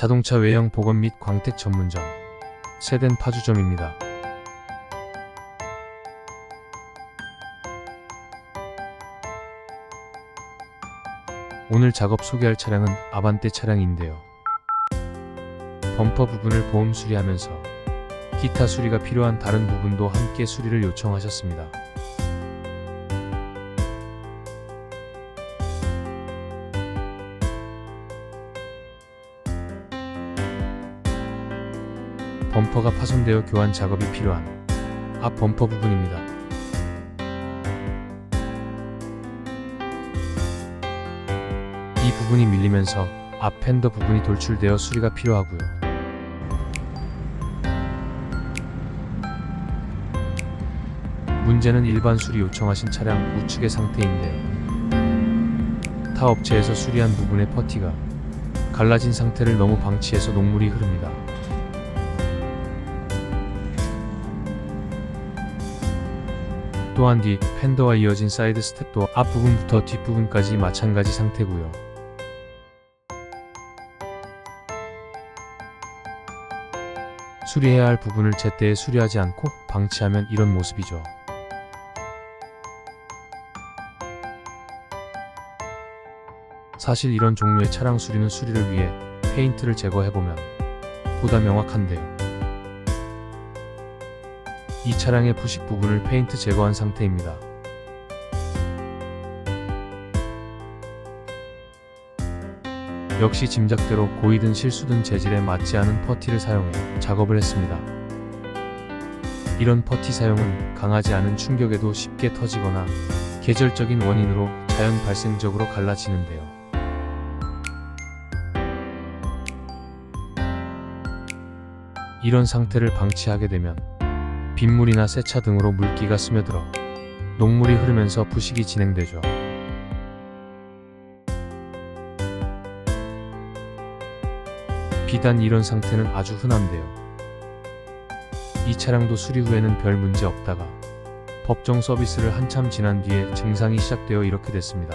자동차 외형 복원 및 광택 전문점 세덴 파주점입니다. 오늘 작업 소개할 차량은 아반떼 차량인데요. 범퍼 부분을 보험 수리하면서 기타 수리가 필요한 다른 부분도 함께 수리를 요청하셨습니다. 범퍼가 파손되어 교환 작업이 필요한 앞 범퍼 부분입니다. 이 부분이 밀리면서 앞 팬더 부분이 돌출되어 수리가 필요하고요. 문제는 일반 수리 요청하신 차량 우측의 상태인데요. 타 업체에서 수리한 부분의 퍼티가 갈라진 상태를 너무 방치해서 녹물이 흐릅니다. 또한 뒤 팬더와 이어진 사이드 스텝도 앞부분부터 뒷부분까지 마찬가지 상태고요. 수리해야 할 부분을 제때에 수리하지 않고 방치하면 이런 모습이죠. 사실 이런 종류의 차량 수리는 수리를 위해 페인트를 제거해보면 보다 명확한데요. 이 차량의 부식 부분을 페인트 제거한 상태입니다. 역시 짐작대로 고이든 실수든 재질에 맞지 않은 퍼티를 사용해 작업을 했습니다. 이런 퍼티 사용은 강하지 않은 충격에도 쉽게 터지거나 계절적인 원인으로 자연 발생적으로 갈라지는데요. 이런 상태를 방치하게 되면 빗물이나 세차 등으로 물기가 스며들어 녹물이 흐르면서 부식이 진행되죠. 비단 이런 상태는 아주 흔한데요. 이 차량도 수리 후에는 별 문제 없다가 법정 서비스를 한참 지난 뒤에 증상이 시작되어 이렇게 됐습니다.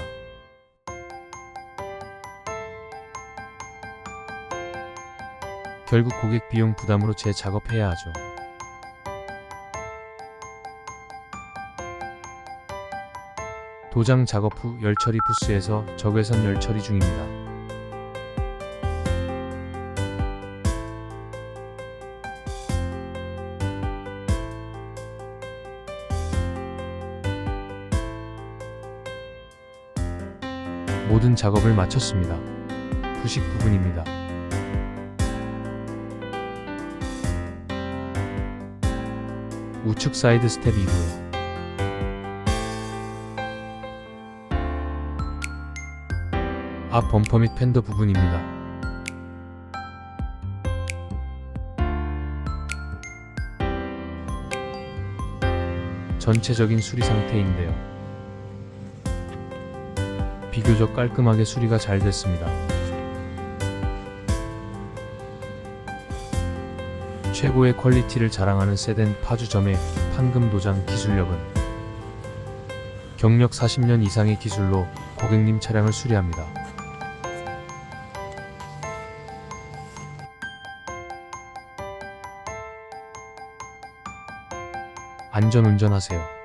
결국 고객 비용 부담으로 재작업해야 하죠. 도장 작업 후 열처리 부스에서 적외선 열처리 중입니다. 모든 작업을 마쳤습니다. 부식 부분입니다. 우측 사이드 스텝이고 앞 범퍼 및 팬더 부분입니다. 전체적인 수리 상태인데요. 비교적 깔끔하게 수리가 잘 됐습니다. 최고의 퀄리티를 자랑하는 세덴 파주점의 판금 도장 기술력은 경력 40년 이상의 기술로 고객님 차량을 수리합니다. 안전 운전하세요.